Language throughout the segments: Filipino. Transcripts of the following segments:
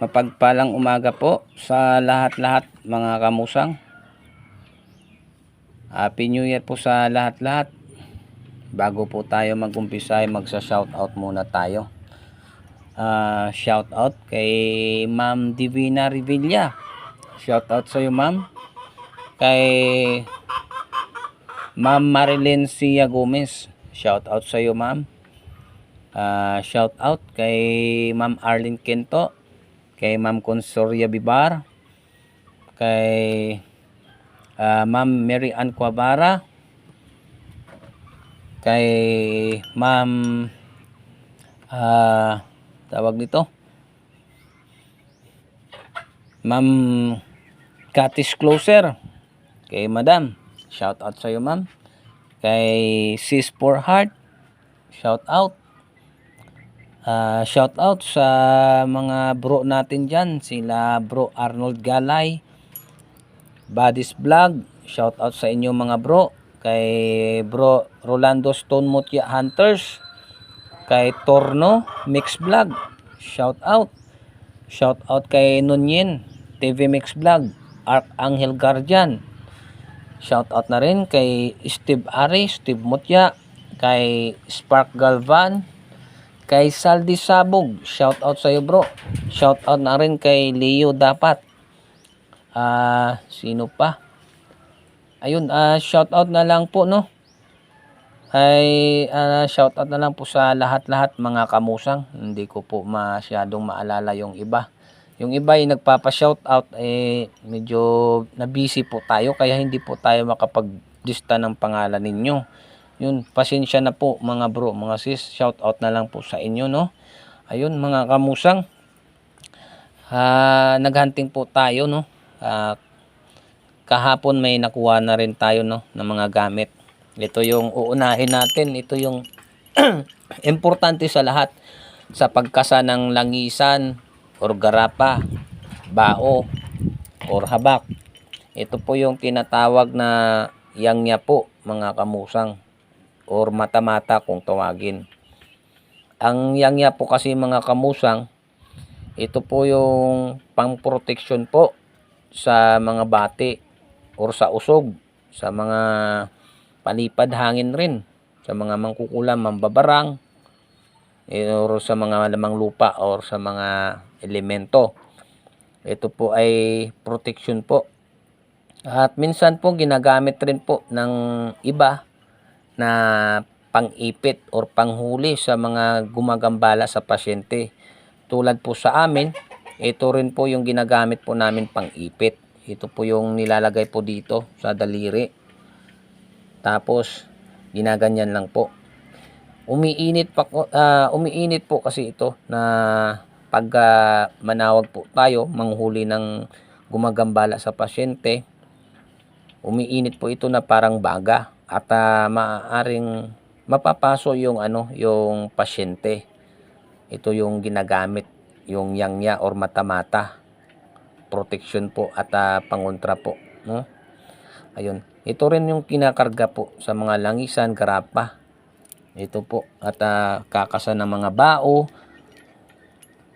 Mapagpalang umaga po sa lahat-lahat mga kamusang. Happy New Year po sa lahat-lahat. Bago po tayo mag-umpisa ay magsa-shoutout muna tayo. Ah, shoutout kay Ma'am Divina Revilla. Shoutout sa iyo, Ma'am. Kay Ma'am Marilyn Cia Gomez. Shoutout sa iyo, Ma'am. Ah, shoutout kay Ma'am Arlene Kento kay Ma'am Consoria Bibar, kay ah, Ma'am Mary Ann Quabara, kay Ma'am ah, tawag nito, Ma'am Katis Closer, kay Madam, shout out sa iyo Ma'am, kay Sis for Heart, shout out, Ah, shout out sa mga bro natin dyan. Sila bro Arnold Galay, Buddies Vlog. Shout out sa inyo mga bro. Kay bro Rolando Stone Mutya Hunters. Kay Torno Mix Vlog. Shout out. Shout out kay Nunyin TV Mix Vlog. Archangel Guardian. Shout out na rin kay Steve Ari, Steve Mutya, kay Spark Galvan, Kay Saldi Sabog, shout out sa iyo bro. Shout out na rin kay Leo dapat. Ah, sino pa? Ayun, ah shout out na lang po no. Ay ah, shout out na lang po sa lahat-lahat mga kamusang. Hindi ko po masyadong maalala yung iba. Yung iba ay nagpapa-shout out eh medyo na busy po tayo kaya hindi po tayo makapaglista ng pangalan ninyo. Yun, pasensya na po mga bro, mga sis. Shout out na lang po sa inyo, no? Ayun, mga kamusang. Ah, naghunting po tayo, no? Ah, kahapon may nakuha na rin tayo, no? Ng mga gamit. Ito yung uunahin natin. Ito yung importante sa lahat. Sa pagkasa ng langisan or garapa, bao, or habak. Ito po yung tinatawag na yangya po, mga kamusang or mata-mata kung tawagin. Ang yangya po kasi mga kamusang, ito po yung pang-protection po sa mga bati or sa usog, sa mga palipad hangin rin, sa mga mangkukulam, mambabarang, eh, or sa mga lamang lupa or sa mga elemento. Ito po ay protection po. At minsan po ginagamit rin po ng iba na pang-ipit or panghuli sa mga gumagambala sa pasyente. Tulad po sa amin, ito rin po yung ginagamit po namin pang-ipit. Ito po yung nilalagay po dito sa daliri. Tapos, ginaganyan lang po. Umiinit, pa, ah, umiinit po kasi ito na pag ah, manawag po tayo, manghuli ng gumagambala sa pasyente, umiinit po ito na parang baga at ah, maaaring mapapaso yung ano yung pasyente. Ito yung ginagamit yung yangya or mata-mata. Protection po at ah, pangontra po no? Ayun. Ito rin yung kinakarga po sa mga langisan garapa ito po at ah, kakasa ng mga bao.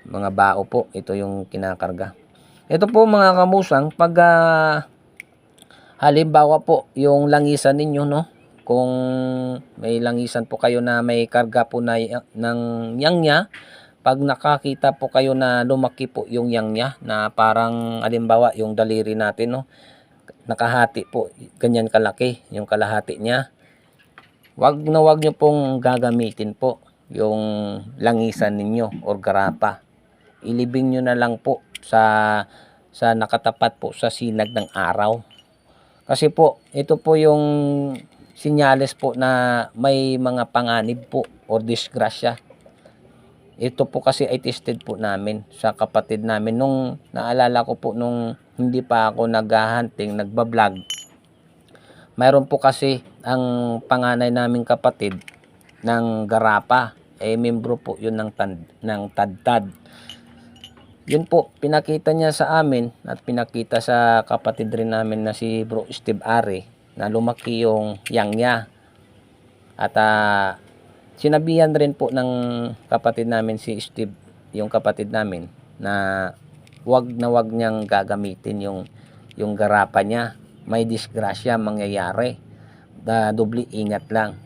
Mga bao po ito yung kinakarga. Ito po mga kamusang pag ah, halimbawa po yung langisan ninyo no? Kung may langisan po kayo na may karga po na ng yangya pag nakakita po kayo na lumaki po yung yangya na parang halimbawa yung daliri natin no? Nakahati po ganyan kalaki yung kalahati niya. Wag na wag nyo pong gagamitin po yung langisan ninyo or garapa ilibing nyo na lang po sa sa nakatapat po sa sinag ng araw kasi po, ito po yung sinyales po na may mga panganib po or disgrasya. Ito po kasi ay tested po namin sa kapatid namin. Nung naalala ko po nung hindi pa ako naghahunting, nagbablog. Mayroon po kasi ang panganay naming kapatid ng garapa. Eh, membro po yun ng, tan- ng tadtad. Yun po, pinakita niya sa amin at pinakita sa kapatid rin namin na si Bro Steve Ari na lumaki yung yang niya. At ah, sinabihan rin po ng kapatid namin si Steve, yung kapatid namin, na wag na wag niyang gagamitin yung yung garapa niya. May disgrasya mangyayari. Da doble ingat lang.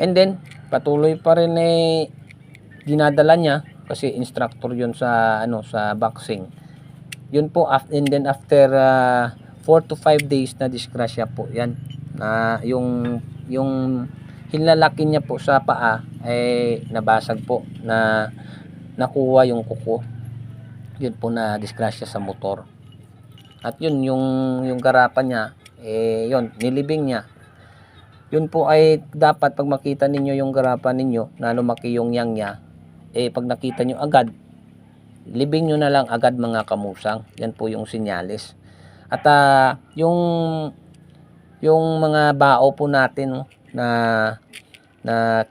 And then patuloy pa rin eh dinadala niya kasi instructor yun sa ano sa boxing. Yun po af- and then after 4 to 5 days na disgrasya po yan. Na yung yung hinlalaki niya po sa paa ay nabasag po na nakuha yung kuko. Yun po na disgrasya sa motor. At yun yung yung garapan niya eh yun nilibing niya. Yun po ay dapat pag makita ninyo yung garapan ninyo na lumaki yung yang niya eh pag nakita nyo agad libing nyo na lang agad mga kamusang yan po yung sinyalis at ah, yung yung mga bao po natin na na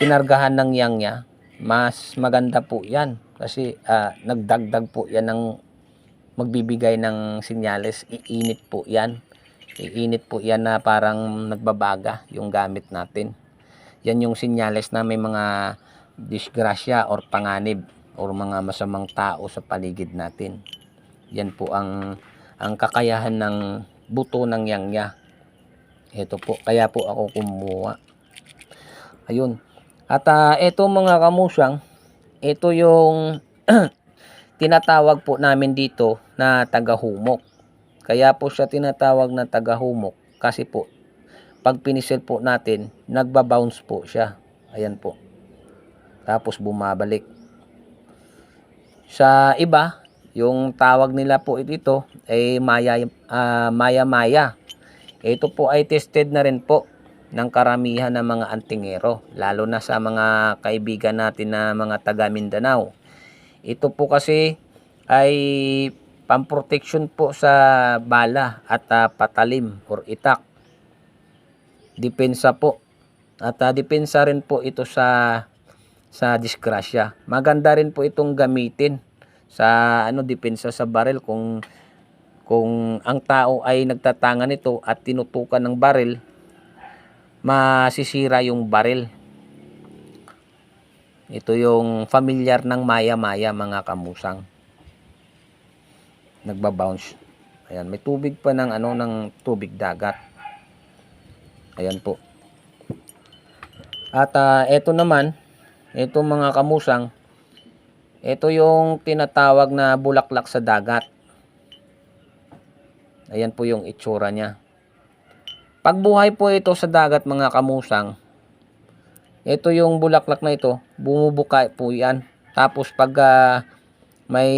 kinargahan ng yang niya, mas maganda po yan. Kasi ah, nagdagdag po yan ng magbibigay ng sinyales. Iinit po yan. Iinit po yan na parang nagbabaga yung gamit natin. Yan yung sinyales na may mga disgrasya or panganib or mga masamang tao sa paligid natin. Yan po ang ang kakayahan ng buto ng yang niya. Ito po, kaya po ako kumuha. Ayun. At ah, ito mga kamusang, ito yung tinatawag po namin dito na tagahumok. Kaya po siya tinatawag na tagahumok kasi po pag pinisil po natin, nagba-bounce po siya. Ayan po. Tapos bumabalik. Sa iba, yung tawag nila po ito ay maya ah, maya maya. Ito po ay tested na rin po ng karamihan ng mga antingero, lalo na sa mga kaibigan natin na mga taga Mindanao. Ito po kasi ay pamproteksyon po sa bala at ah, patalim or itak. Depensa po. At ah, depensa rin po ito sa sa disgrasya. Maganda rin po itong gamitin sa ano depensa sa baril kung kung ang tao ay nagtatanga nito at tinutukan ng baril, masisira yung baril. Ito yung familiar ng maya-maya mga kamusang. Nagbabounce. Ayan, may tubig pa ng ano ng tubig dagat. Ayan po. At ah, eto naman, ito mga kamusang, ito yung tinatawag na bulaklak sa dagat. Ayan po yung itsura niya. Pagbuhay po ito sa dagat mga kamusang, ito yung bulaklak na ito, bumubuka po yan. Tapos pag ah, may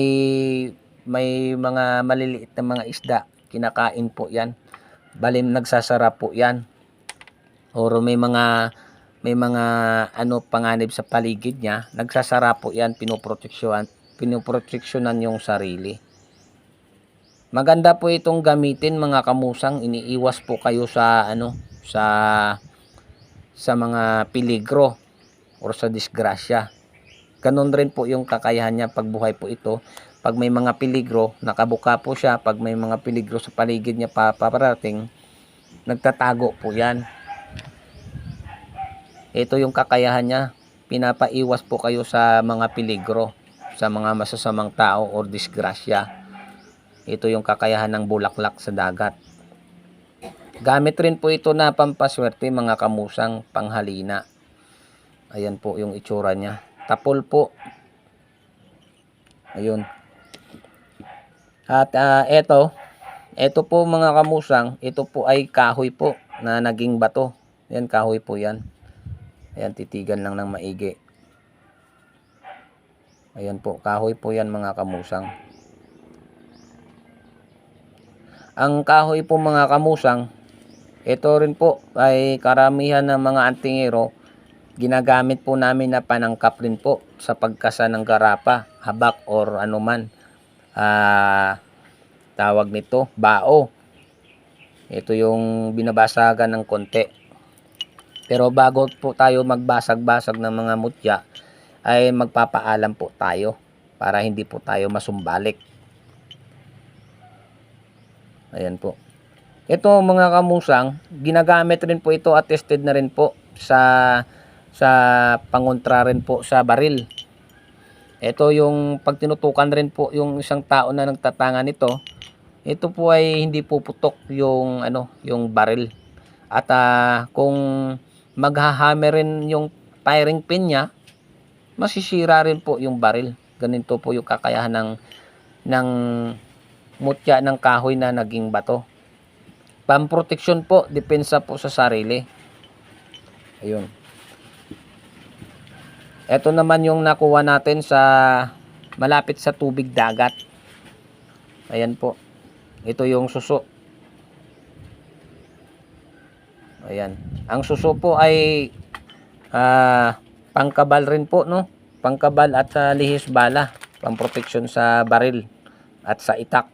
may mga maliliit na mga isda, kinakain po yan. Balim nagsasara po yan. Or may mga may mga ano panganib sa paligid niya, nagsasara po yan, pinoproteksyonan, pinoproteksyonan yung sarili. Maganda po itong gamitin mga kamusang, iniiwas po kayo sa ano sa sa mga peligro or sa disgrasya. Ganon rin po yung kakayahan niya pagbuhay po ito. Pag may mga peligro, nakabuka po siya. Pag may mga peligro sa paligid niya pa paparating, nagtatago po yan. Ito yung kakayahan niya. Pinapaiwas po kayo sa mga peligro, sa mga masasamang tao or disgrasya. Ito yung kakayahan ng bulaklak sa dagat. Gamit rin po ito na pampaswerte mga kamusang panghalina. Ayan po yung itsura niya. Tapol po. Ayun. At ah, eto, eto po mga kamusang, ito po ay kahoy po na naging bato. Yan kahoy po yan. Ayan, titigan lang ng maigi. Ayan po, kahoy po yan mga kamusang. Ang kahoy po mga kamusang, ito rin po ay karamihan ng mga antingero, ginagamit po namin na panangkap rin po sa pagkasa ng garapa, habak or anuman. Ah, tawag nito, bao. Ito yung binabasagan ng konti. Pero bago po tayo magbasag-basag ng mga mutya, ay magpapaalam po tayo para hindi po tayo masumbalik. Ayan po. Ito mga kamusang, ginagamit rin po ito at tested na rin po sa sa pangontra rin po sa baril. Ito yung pag tinutukan rin po yung isang tao na nagtatanga nito, ito po ay hindi puputok yung ano, yung barrel. At ah, kung maghahammer rin yung firing pin niya, masisira rin po yung barrel. Ganito po yung kakayahan ng ng mutya ng kahoy na naging bato. Pamproteksyon po, depensa po sa sarili. Ayun. Ito naman yung nakuha natin sa malapit sa tubig dagat. Ayan po. Ito yung suso. Ayan. Ang suso po ay ah, pangkabal rin po, no? Pangkabal at sa lihis bala. Pamproteksyon sa baril at sa itak.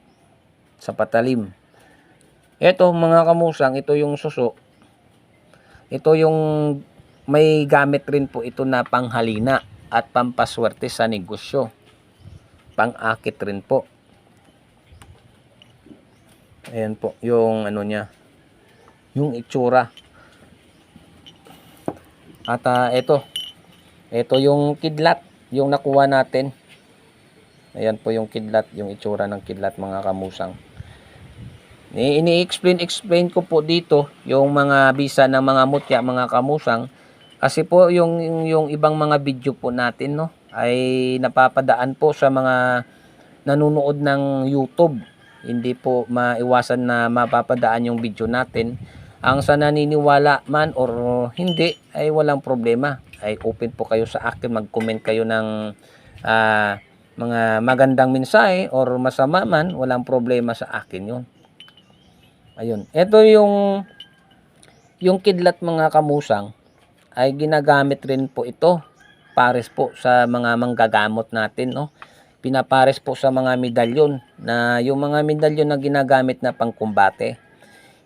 Sa patalim. Ito mga kamusang, ito yung suso. Ito yung may gamit rin po ito na panghalina at pampaswerte sa negosyo. Pang-akit rin po. Ayan po, yung ano niya. Yung itsura. At ah, ito. Ito yung kidlat. Yung nakuha natin. Ayan po yung kidlat. Yung itsura ng kidlat mga kamusang. Ni- Ini-explain explain ko po dito yung mga bisa ng mga mutya, mga kamusang kasi po yung, yung yung ibang mga video po natin no ay napapadaan po sa mga nanonood ng YouTube. Hindi po maiwasan na mapapadaan yung video natin. Ang sa naniniwala man or hindi ay walang problema. Ay open po kayo sa akin, mag-comment kayo ng ah, mga magandang mensahe or masama man, walang problema sa akin 'yon. Ayun. Ito yung yung kidlat mga kamusang ay ginagamit rin po ito pares po sa mga manggagamot natin no pinapares po sa mga medalyon na yung mga medalyon na ginagamit na pangkumbate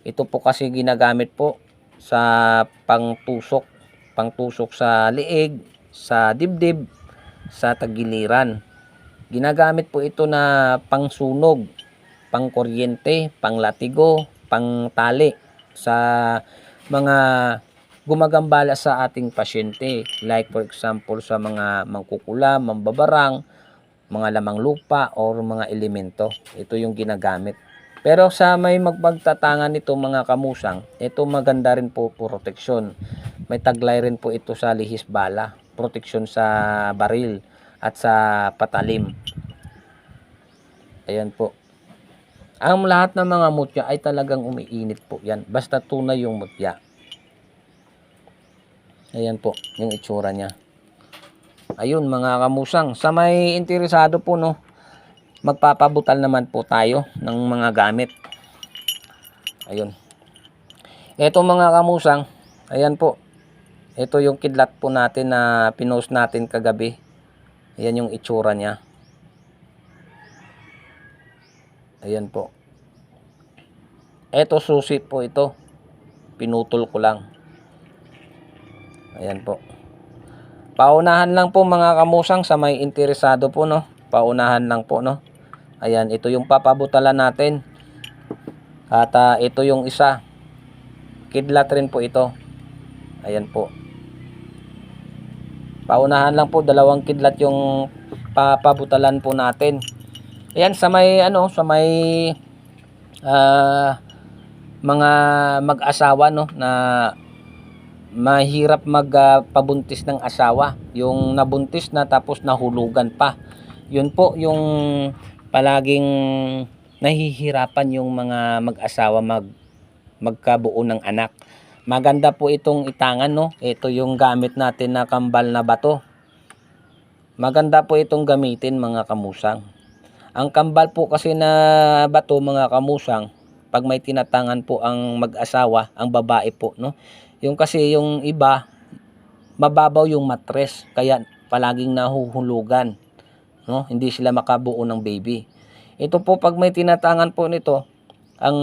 ito po kasi ginagamit po sa pangtusok pangtusok sa liig sa dibdib sa tagiliran ginagamit po ito na pangsunog pangkuryente panglatigo pangtali sa mga gumagambala sa ating pasyente. Like for example sa mga mangkukulam, mambabarang, mga lamang lupa or mga elemento. Ito yung ginagamit. Pero sa may magpagtatangan nito mga kamusang, ito maganda rin po proteksyon. May taglay rin po ito sa lihis bala, proteksyon sa baril at sa patalim. Ayan po. Ang lahat ng mga mutya ay talagang umiinit po yan. Basta tunay yung mutya. Ayan po, yung itsura niya. Ayun mga kamusang, sa may interesado po no, magpapabutal naman po tayo ng mga gamit. Ayun. Ito mga kamusang, ayan po. Ito yung kidlat po natin na pinost natin kagabi. Ayan yung itsura niya. Ayan po. Ito susi po ito. Pinutol ko lang. Ayan po. Paunahan lang po mga kamusang sa may interesado po no. Paunahan lang po no. Ayan, ito yung papabutalan natin. At ah, ito yung isa. Kidlat rin po ito. Ayan po. Paunahan lang po, dalawang kidlat yung papabutalan po natin. Ayan, sa may ano, sa may ah, mga mag-asawa no na mahirap magpabuntis ng asawa. Yung nabuntis na tapos nahulugan pa. Yun po yung palaging nahihirapan yung mga mag-asawa mag magkabuo ng anak. Maganda po itong itangan no. Ito yung gamit natin na kambal na bato. Maganda po itong gamitin mga kamusang. Ang kambal po kasi na bato mga kamusang, pag may tinatangan po ang mag-asawa, ang babae po, no? Yung kasi yung iba, mababaw yung matres, kaya palaging nahuhulugan, no? Hindi sila makabuo ng baby. Ito po pag may tinatangan po nito, ang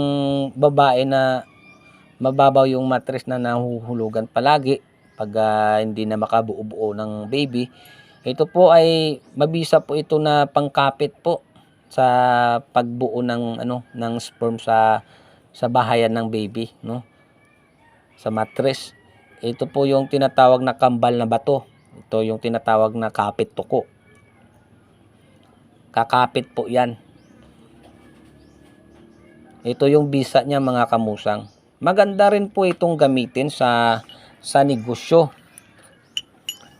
babae na mababaw yung matres na nahuhulugan palagi pag ah, hindi na makabuo-buo ng baby. Ito po ay mabisa po ito na pangkapit po sa pagbuo ng ano ng sperm sa sa bahayan ng baby, no? Sa mattress. Ito po yung tinatawag na kambal na bato. Ito yung tinatawag na kapit tuko. Kakapit po yan. Ito yung bisa niya mga kamusang. Maganda rin po itong gamitin sa sa negosyo.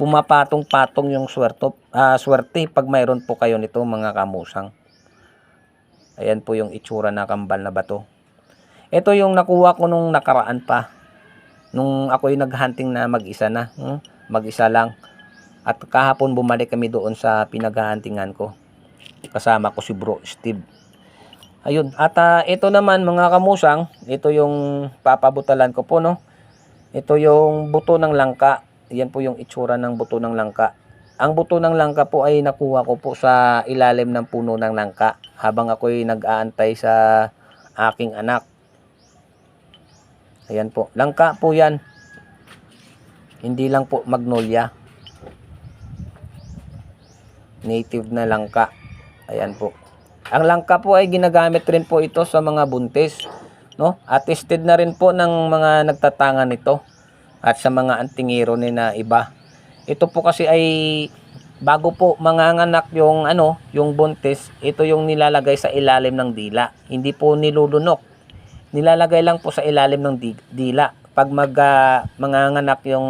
Pumapatong-patong yung swerte, ah, swerte pag mayroon po kayo nito mga kamusang. Ayan po yung itsura na kambal na bato. Ito yung nakuha ko nung nakaraan pa. Nung ako'y naghunting na mag-isa na. hmm, Mag-isa lang. At kahapon bumalik kami doon sa pinaghahuntingan ko. Kasama ko si bro Steve. Ayun. At ah, ito naman mga kamusang, ito yung papabutalan ko po no. Ito yung buto ng langka. Yan po yung itsura ng buto ng langka. Ang buto ng langka po ay nakuha ko po sa ilalim ng puno ng langka habang ako'y nag-aantay sa aking anak. Ayan po. Langka po yan. Hindi lang po magnolia. Native na langka. Ayan po. Ang langka po ay ginagamit rin po ito sa mga buntis. No? At tested na rin po ng mga nagtatangan nito at sa mga antingero ni na iba. Ito po kasi ay bago po manganganak yung ano, yung buntis, ito yung nilalagay sa ilalim ng dila. Hindi po nilulunok. Nilalagay lang po sa ilalim ng di- dila. Pag mag ah, manganganak yung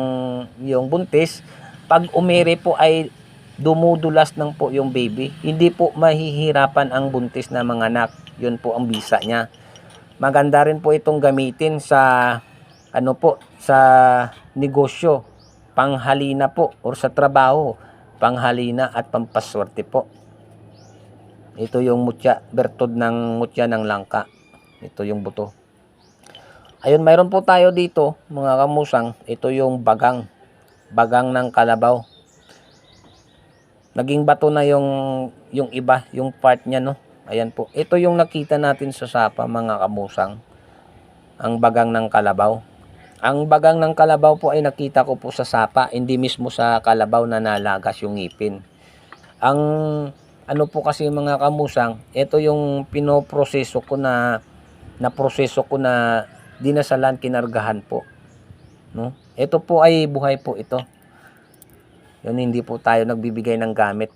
yung buntis, pag umere po ay dumudulas ng po yung baby. Hindi po mahihirapan ang buntis na manganak. Yun po ang bisa niya. Maganda rin po itong gamitin sa ano po sa negosyo, panghalina po or sa trabaho, panghalina at pampaswerte po. Ito yung mutya, bertod ng mutya ng langka. Ito yung buto. Ayun, mayroon po tayo dito, mga kamusang. Ito yung bagang. Bagang ng kalabaw. Naging bato na yung, yung iba, yung part niya, no? Ayan po. Ito yung nakita natin sa sapa, mga kamusang. Ang bagang ng kalabaw. Ang bagang ng kalabaw po ay nakita ko po sa sapa, hindi mismo sa kalabaw na nalagas yung ngipin. Ang ano po kasi mga kamusang, ito yung pinoproseso ko na na proseso ko na dinasalan kinargahan po. No? Ito po ay buhay po ito. Yun hindi po tayo nagbibigay ng gamit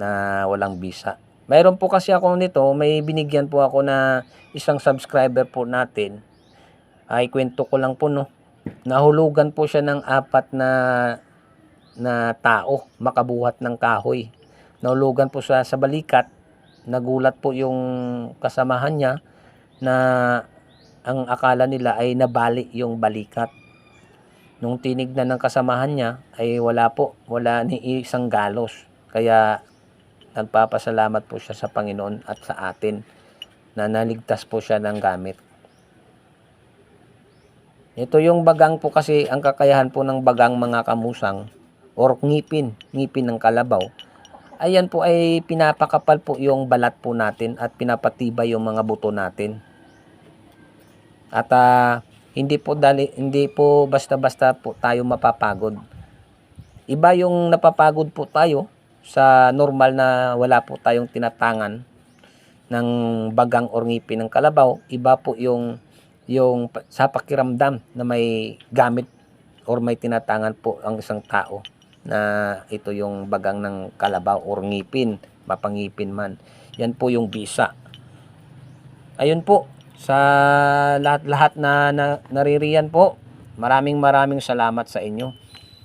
na walang bisa. Mayroon po kasi ako nito, may binigyan po ako na isang subscriber po natin. Ay kwento ko lang po no. Nahulugan po siya ng apat na na tao makabuhat ng kahoy. Nahulugan po siya sa balikat. Nagulat po yung kasamahan niya na ang akala nila ay nabali yung balikat. Nung tinignan ng kasamahan niya ay wala po, wala ni isang galos. Kaya nagpapasalamat po siya sa Panginoon at sa atin na naligtas po siya ng gamit. Ito yung bagang po kasi ang kakayahan po ng bagang mga kamusang or ngipin, ngipin ng kalabaw. Ayan po ay pinapakapal po yung balat po natin at pinapatibay yung mga buto natin. At ah, hindi po dali, hindi po basta-basta po tayo mapapagod. Iba yung napapagod po tayo sa normal na wala po tayong tinatangan ng bagang or ngipin ng kalabaw. Iba po yung yung sa pakiramdam na may gamit or may tinatangan po ang isang tao na ito yung bagang ng kalabaw or ngipin, mapangipin man. Yan po yung bisa. Ayun po, sa lahat-lahat na, na naririyan po, maraming maraming salamat sa inyo.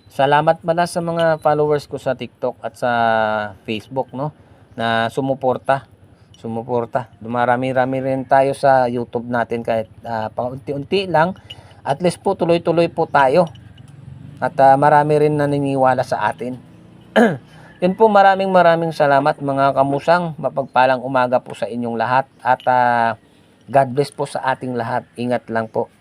Salamat pala sa mga followers ko sa TikTok at sa Facebook, no? Na sumuporta. Sumuporta. Dumarami-rami rin tayo sa YouTube natin kahit uh, paunti-unti lang. At least po tuloy-tuloy po tayo. At ah, marami rin naniniwala sa atin. Yun po maraming maraming salamat mga kamusang. Mapagpalang umaga po sa inyong lahat. At ah, God bless po sa ating lahat. Ingat lang po.